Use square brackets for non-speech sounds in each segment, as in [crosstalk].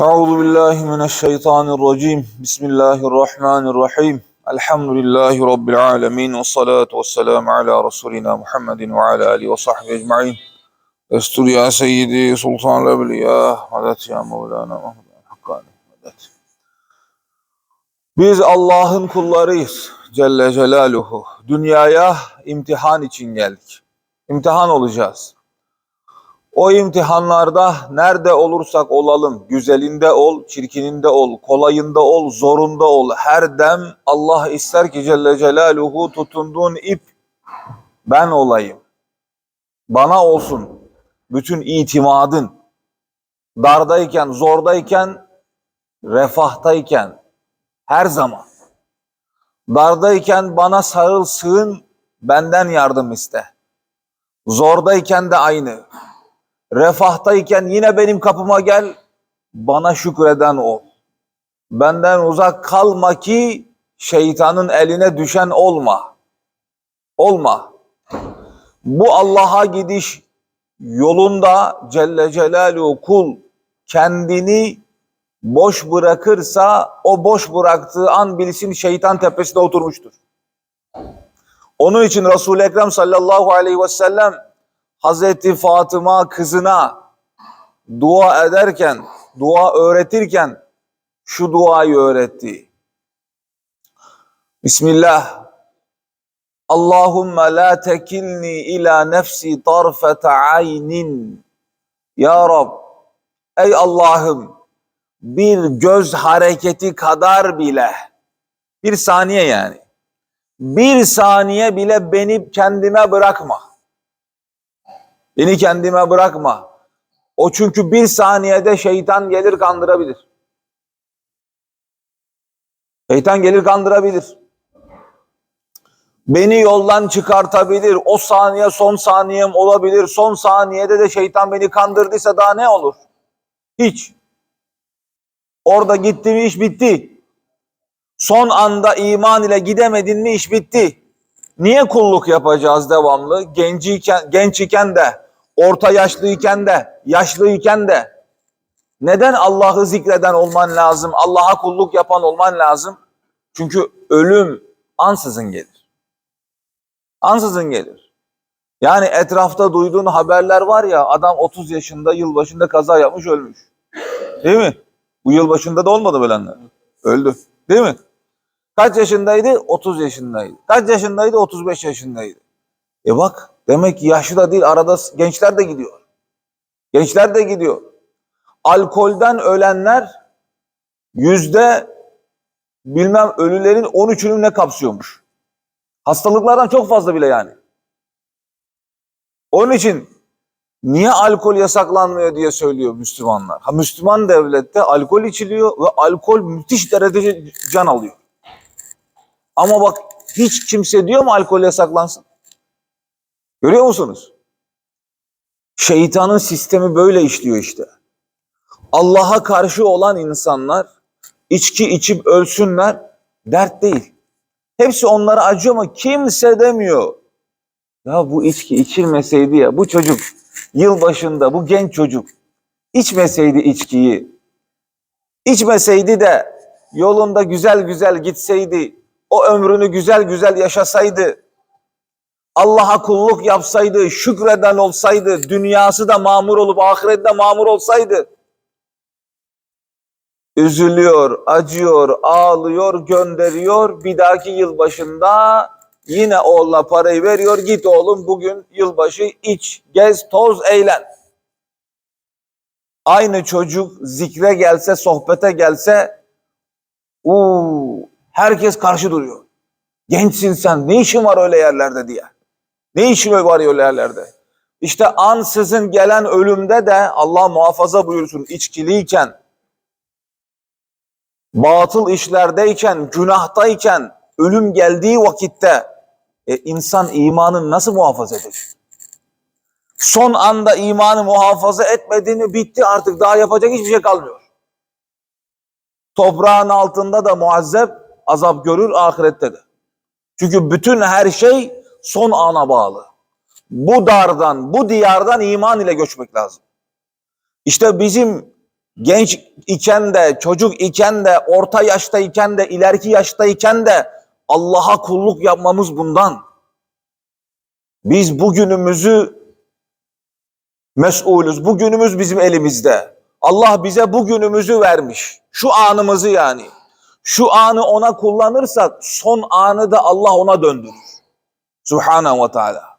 Euzu billahi mineşşeytanirracim. Bismillahirrahmanirrahim. Elhamdülillahi rabbil alamin ve salatu vesselam ala resulina Muhammedin ve ala ali ve sahbi ecmaîn. Destur ya seyyidi sultanul evliya, hadet ya Mevlana Muhammed Hakkani. Hadet. Biz Allah'ın kullarıyız Celle Celaluhu. Dünyaya imtihan için geldik. İmtihan olacağız. O imtihanlarda nerede olursak olalım, güzelinde ol, çirkininde ol, kolayında ol, zorunda ol, her dem Allah ister ki Celle Celaluhu tutunduğun ip ben olayım. Bana olsun bütün itimadın. Dardayken, zordayken, refahtayken, her zaman. Dardayken bana sarıl sığın, benden yardım iste. Zordayken de aynı. Refahtayken yine benim kapıma gel, bana şükreden ol. Benden uzak kalma ki şeytanın eline düşen olma. Olma. Bu Allah'a gidiş yolunda Celle Celaluhu kul kendini boş bırakırsa o boş bıraktığı an bilsin şeytan tepesinde oturmuştur. Onun için Resul-i Ekrem sallallahu aleyhi ve sellem Hazreti Fatıma kızına dua ederken, dua öğretirken şu duayı öğretti. Bismillah. Allahümme la tekilni ila nefsi tarfete aynin. Ya Rab, ey Allah'ım bir göz hareketi kadar bile, bir saniye yani, bir saniye bile beni kendime bırakma. Beni kendime bırakma. O çünkü bir saniyede şeytan gelir kandırabilir. Şeytan gelir kandırabilir. Beni yoldan çıkartabilir. O saniye son saniyem olabilir. Son saniyede de şeytan beni kandırdıysa daha ne olur? Hiç. Orada gitti mi iş bitti. Son anda iman ile gidemedin mi iş bitti. Niye kulluk yapacağız devamlı? Genciyken, genç iken de, orta yaşlıyken de, yaşlıyken de. Neden Allah'ı zikreden olman lazım? Allah'a kulluk yapan olman lazım. Çünkü ölüm ansızın gelir. Ansızın gelir. Yani etrafta duyduğun haberler var ya adam 30 yaşında yılbaşında kaza yapmış ölmüş. Değil mi? Bu yılbaşında da olmadı ölenler. Öldü. Değil mi? Kaç yaşındaydı? 30 yaşındaydı. Kaç yaşındaydı? 35 yaşındaydı. E bak demek ki yaşlı da değil arada gençler de gidiyor. Gençler de gidiyor. Alkolden ölenler yüzde bilmem ölülerin 13'ünü ne kapsıyormuş. Hastalıklardan çok fazla bile yani. Onun için niye alkol yasaklanmıyor diye söylüyor Müslümanlar. Ha Müslüman devlette alkol içiliyor ve alkol müthiş derecede can alıyor. Ama bak hiç kimse diyor mu alkol yasaklansın? Görüyor musunuz? Şeytanın sistemi böyle işliyor işte. Allah'a karşı olan insanlar içki içip ölsünler dert değil. Hepsi onlara acıyor ama kimse demiyor. Ya bu içki içilmeseydi ya bu çocuk yılbaşında bu genç çocuk içmeseydi içkiyi içmeseydi de yolunda güzel güzel gitseydi o ömrünü güzel güzel yaşasaydı, Allah'a kulluk yapsaydı, şükreden olsaydı, dünyası da mamur olup ahirette mamur olsaydı, üzülüyor, acıyor, ağlıyor, gönderiyor. Bir dahaki yılbaşında yine oğluna parayı veriyor. Git oğlum bugün yılbaşı iç, gez, toz, eğlen. Aynı çocuk zikre gelse, sohbete gelse, uuu Herkes karşı duruyor. Gençsin sen ne işin var öyle yerlerde diye. Ne işin var öyle yerlerde? İşte ansızın gelen ölümde de Allah muhafaza buyursun içkiliyken, batıl işlerdeyken, günahtayken, ölüm geldiği vakitte e, insan imanını nasıl muhafaza edecek? Son anda imanı muhafaza etmediğini bitti artık daha yapacak hiçbir şey kalmıyor. Toprağın altında da muazzep azap görür ahirette de. Çünkü bütün her şey son ana bağlı. Bu dardan, bu diyardan iman ile göçmek lazım. İşte bizim genç iken de, çocuk iken de, orta yaşta iken de, ileriki yaşta iken de Allah'a kulluk yapmamız bundan. Biz bugünümüzü mesulüz. Bugünümüz bizim elimizde. Allah bize bugünümüzü vermiş. Şu anımızı yani. Şu anı ona kullanırsak son anı da Allah ona döndürür. Subhanahu ve Teala.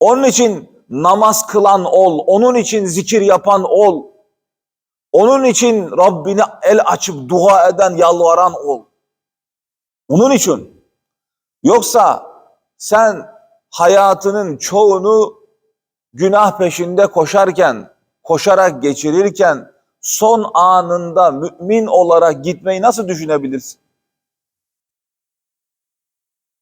Onun için namaz kılan ol, onun için zikir yapan ol. Onun için Rabbine el açıp dua eden, yalvaran ol. Onun için. Yoksa sen hayatının çoğunu günah peşinde koşarken, koşarak geçirirken son anında mümin olarak gitmeyi nasıl düşünebilirsin?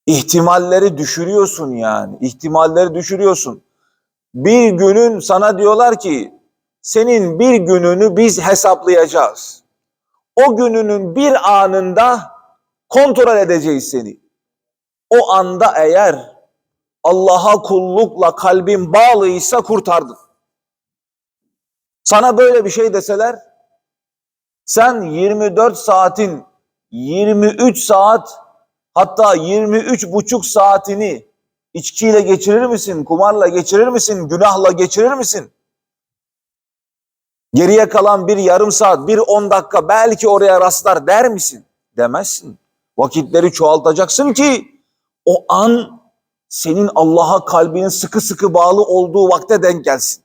İhtimalleri düşürüyorsun yani. İhtimalleri düşürüyorsun. Bir günün sana diyorlar ki senin bir gününü biz hesaplayacağız. O gününün bir anında kontrol edeceğiz seni. O anda eğer Allah'a kullukla kalbin bağlıysa kurtardın. Sana böyle bir şey deseler sen 24 saatin 23 saat hatta 23 buçuk saatini içkiyle geçirir misin? Kumarla geçirir misin? Günahla geçirir misin? Geriye kalan bir yarım saat, bir on dakika belki oraya rastlar der misin? Demezsin. Vakitleri çoğaltacaksın ki o an senin Allah'a kalbinin sıkı sıkı bağlı olduğu vakte denk gelsin.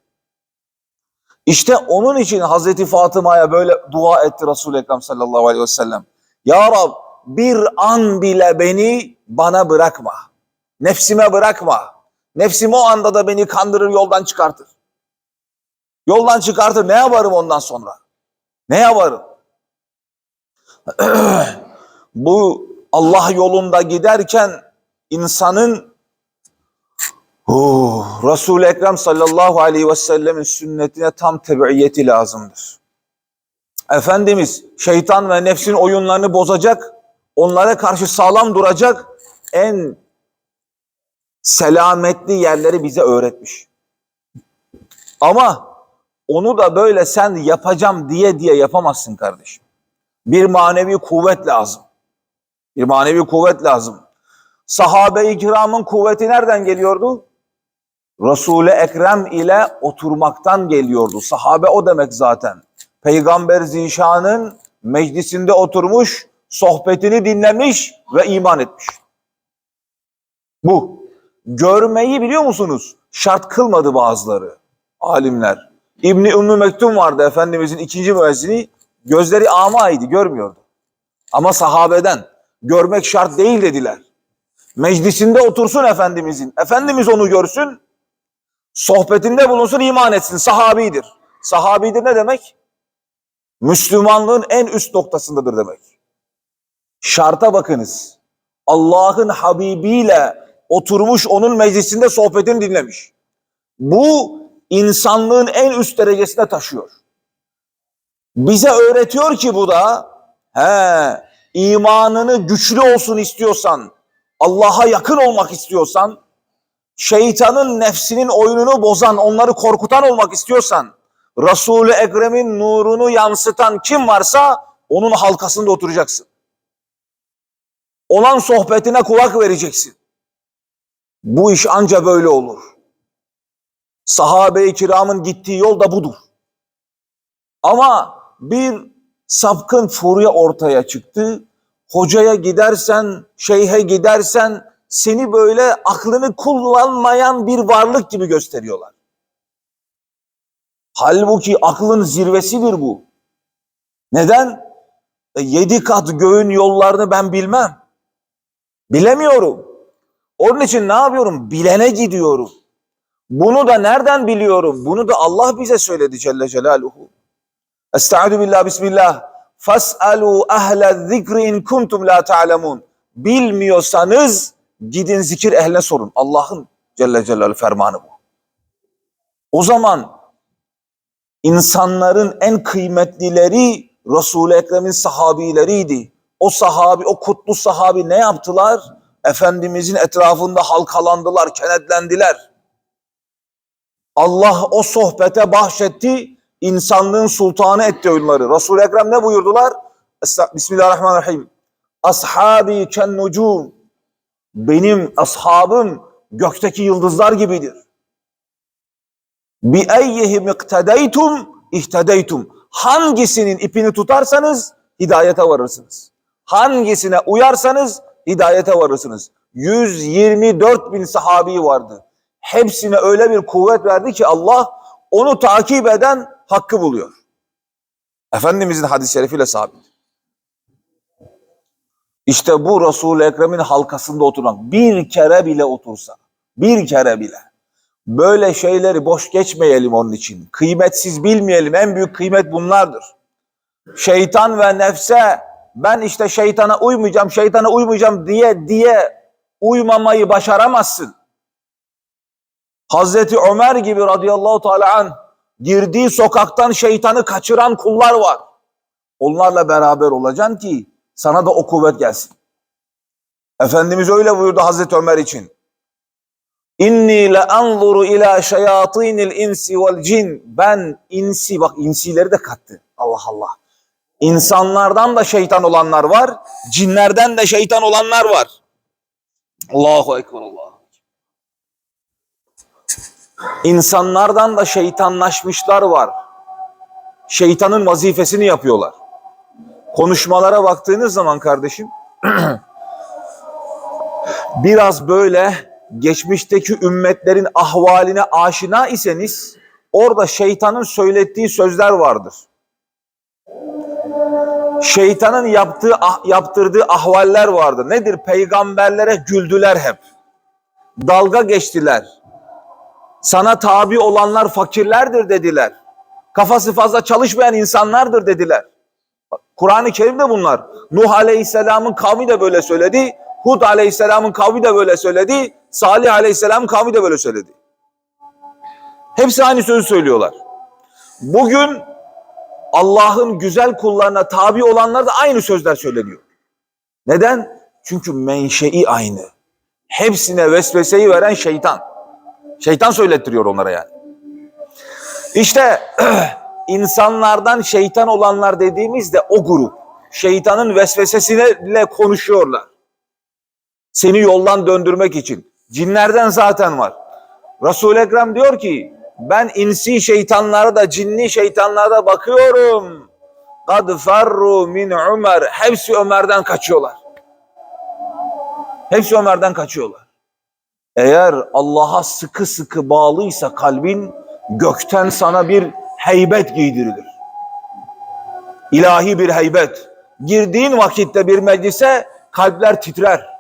İşte onun için Hazreti Fatıma'ya böyle dua etti Resul-i Ekrem sallallahu aleyhi ve sellem. Ya Rab bir an bile beni bana bırakma. Nefsime bırakma. Nefsim o anda da beni kandırır yoldan çıkartır. Yoldan çıkartır ne yaparım ondan sonra? Ne yaparım? [clears throat] Bu Allah yolunda giderken insanın Oh, Resul-i Ekrem sallallahu aleyhi ve sellemin sünnetine tam tebiiyeti lazımdır. Efendimiz şeytan ve nefsin oyunlarını bozacak, onlara karşı sağlam duracak en selametli yerleri bize öğretmiş. Ama onu da böyle sen yapacağım diye diye yapamazsın kardeşim. Bir manevi kuvvet lazım. Bir manevi kuvvet lazım. Sahabe-i kiramın kuvveti nereden geliyordu? Resul-i Ekrem ile oturmaktan geliyordu. Sahabe o demek zaten. Peygamber Zişan'ın meclisinde oturmuş, sohbetini dinlemiş ve iman etmiş. Bu. Görmeyi biliyor musunuz? Şart kılmadı bazıları, alimler. İbni Ümmü Mektum vardı Efendimizin ikinci müezzini. Gözleri amaydı, görmüyordu. Ama sahabeden görmek şart değil dediler. Meclisinde otursun Efendimizin. Efendimiz onu görsün, sohbetinde bulunsun, iman etsin. Sahabidir. Sahabidir ne demek? Müslümanlığın en üst noktasındadır demek. Şarta bakınız. Allah'ın Habibiyle oturmuş onun meclisinde sohbetini dinlemiş. Bu insanlığın en üst derecesine taşıyor. Bize öğretiyor ki bu da he, imanını güçlü olsun istiyorsan, Allah'a yakın olmak istiyorsan, şeytanın nefsinin oyununu bozan, onları korkutan olmak istiyorsan, Resul-i Ekrem'in nurunu yansıtan kim varsa onun halkasında oturacaksın. Olan sohbetine kulak vereceksin. Bu iş anca böyle olur. Sahabe-i kiramın gittiği yol da budur. Ama bir sapkın furya ortaya çıktı. Hocaya gidersen, şeyhe gidersen seni böyle aklını kullanmayan bir varlık gibi gösteriyorlar. Halbuki aklın zirvesidir bu. Neden? E, yedi kat göğün yollarını ben bilmem. Bilemiyorum. Onun için ne yapıyorum? Bilene gidiyorum. Bunu da nereden biliyorum? Bunu da Allah bize söyledi Celle Celaluhu. Estaizu billah, bismillah. Fas'alu ehle zikri in kuntum la ta'lemun. Bilmiyorsanız gidin zikir ehline sorun. Allah'ın Celle Celaluhu fermanı bu. O zaman insanların en kıymetlileri Resul-i Ekrem'in sahabileriydi. O sahabi, o kutlu sahabi ne yaptılar? Efendimizin etrafında halkalandılar, kenetlendiler. Allah o sohbete bahşetti insanlığın sultanı etti onları. Resul-i Ekrem ne buyurdular? Bismillahirrahmanirrahim. Ashabi ken nucum. Benim ashabım gökteki yıldızlar gibidir. Bi eyyihim iktedeytum ihtedeytum. Hangisinin ipini tutarsanız hidayete varırsınız. Hangisine uyarsanız hidayete varırsınız. 124 bin sahabi vardı. Hepsine öyle bir kuvvet verdi ki Allah onu takip eden hakkı buluyor. Efendimizin hadis-i şerifiyle sabit. İşte bu Resul-i Ekrem'in halkasında oturan bir kere bile otursa, bir kere bile. Böyle şeyleri boş geçmeyelim onun için. Kıymetsiz bilmeyelim. En büyük kıymet bunlardır. Şeytan ve nefse ben işte şeytana uymayacağım, şeytana uymayacağım diye diye uymamayı başaramazsın. Hazreti Ömer gibi radıyallahu teala an girdiği sokaktan şeytanı kaçıran kullar var. Onlarla beraber olacaksın ki sana da o kuvvet gelsin. Efendimiz öyle buyurdu Hazreti Ömer için. İnni le anzuru ila şeyatinil insi vel cin. Ben insi bak insileri de kattı. Allah Allah. İnsanlardan da şeytan olanlar var, cinlerden de şeytan olanlar var. Allahu ekber Allah. İnsanlardan da şeytanlaşmışlar var. Şeytanın vazifesini yapıyorlar. Konuşmalara baktığınız zaman kardeşim [clears throat] biraz böyle geçmişteki ümmetlerin ahvaline aşina iseniz orada şeytanın söylettiği sözler vardır. Şeytanın yaptığı ah- yaptırdığı ahvaller vardır. Nedir? Peygamberlere güldüler hep. Dalga geçtiler. Sana tabi olanlar fakirlerdir dediler. Kafası fazla çalışmayan insanlardır dediler. Kur'an-ı Kerim'de bunlar. Nuh Aleyhisselam'ın kavmi de böyle söyledi. Hud Aleyhisselam'ın kavmi de böyle söyledi. Salih Aleyhisselam'ın kavmi de böyle söyledi. Hepsi aynı sözü söylüyorlar. Bugün Allah'ın güzel kullarına tabi olanlar da aynı sözler söyleniyor. Neden? Çünkü menşei aynı. Hepsine vesveseyi veren şeytan. Şeytan söylettiriyor onlara yani. İşte [clears throat] insanlardan şeytan olanlar dediğimizde o grup. Şeytanın vesvesesiyle konuşuyorlar. Seni yoldan döndürmek için. Cinlerden zaten var. Resul-i Ekrem diyor ki ben insi şeytanlara da cinni şeytanlara da bakıyorum. Kad ferru min Ömer. Hepsi Ömer'den kaçıyorlar. Hepsi Ömer'den kaçıyorlar. Eğer Allah'a sıkı sıkı bağlıysa kalbin gökten sana bir heybet giydirilir. İlahi bir heybet. Girdiğin vakitte bir meclise kalpler titrer.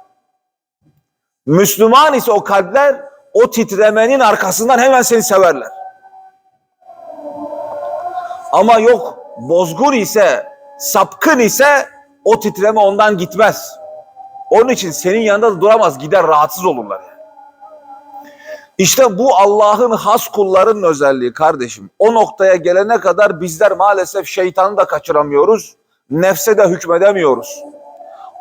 Müslüman ise o kalpler o titremenin arkasından hemen seni severler. Ama yok bozgun ise, sapkın ise o titreme ondan gitmez. Onun için senin yanında da duramaz, gider rahatsız olurlar. İşte bu Allah'ın has kullarının özelliği kardeşim. O noktaya gelene kadar bizler maalesef şeytanı da kaçıramıyoruz, nefse de hükmedemiyoruz.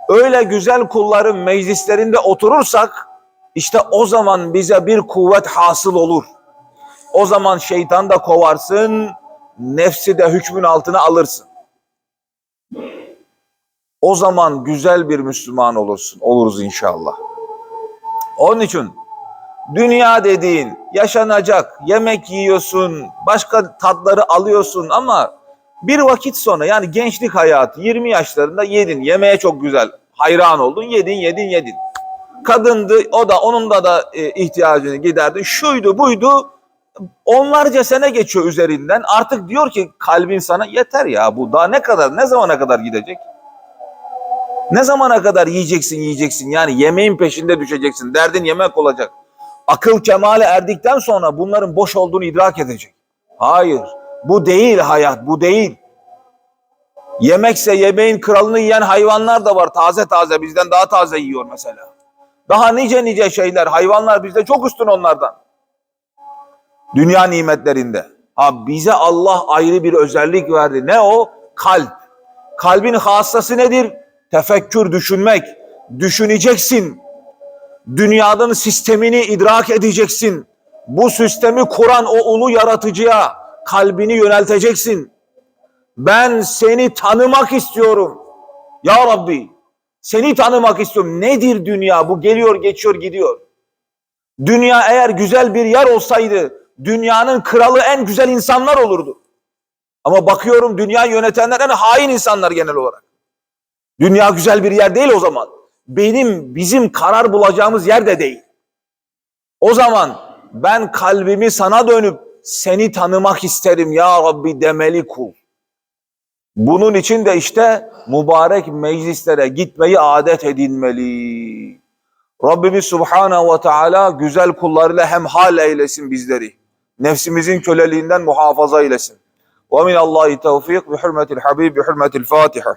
Öyle güzel kulların meclislerinde oturursak işte o zaman bize bir kuvvet hasıl olur. O zaman şeytan da kovarsın, nefsi de hükmün altına alırsın. O zaman güzel bir Müslüman olursun, oluruz inşallah. Onun için dünya dediğin yaşanacak, yemek yiyorsun, başka tatları alıyorsun ama bir vakit sonra yani gençlik hayatı 20 yaşlarında yedin, yemeğe çok güzel, hayran oldun, yedin, yedin, yedin. Kadındı, o da onun da da e, ihtiyacını giderdi. Şuydu, buydu. Onlarca sene geçiyor üzerinden. Artık diyor ki kalbin sana yeter ya bu daha ne kadar, ne zamana kadar gidecek? Ne zamana kadar yiyeceksin, yiyeceksin? Yani yemeğin peşinde düşeceksin. Derdin yemek olacak. Akıl kemale erdikten sonra bunların boş olduğunu idrak edecek. Hayır. Bu değil hayat, bu değil. Yemekse yemeğin kralını yiyen hayvanlar da var. Taze taze bizden daha taze yiyor mesela. Daha nice nice şeyler. Hayvanlar bizde çok üstün onlardan. Dünya nimetlerinde. Ha bize Allah ayrı bir özellik verdi. Ne o? Kalp. Kalbin hassası nedir? Tefekkür, düşünmek. Düşüneceksin. Dünyanın sistemini idrak edeceksin. Bu sistemi kuran o ulu yaratıcıya kalbini yönelteceksin. Ben seni tanımak istiyorum. Ya Rabbi seni tanımak istiyorum. Nedir dünya? Bu geliyor geçiyor gidiyor. Dünya eğer güzel bir yer olsaydı dünyanın kralı en güzel insanlar olurdu. Ama bakıyorum dünya yönetenler en hain insanlar genel olarak. Dünya güzel bir yer değil o zaman. Benim, bizim karar bulacağımız yer de değil. O zaman ben kalbimi sana dönüp seni tanımak isterim ya Rabbi demeli kul. Bunun için de işte mübarek meclislere gitmeyi adet edinmeli. Rabbimiz Subhanahu ve Teala güzel kullarıyla hemhal eylesin bizleri. Nefsimizin köleliğinden muhafaza eylesin. Ve minallahi tevfik bi hürmetil habib bi hürmetil Fatiha.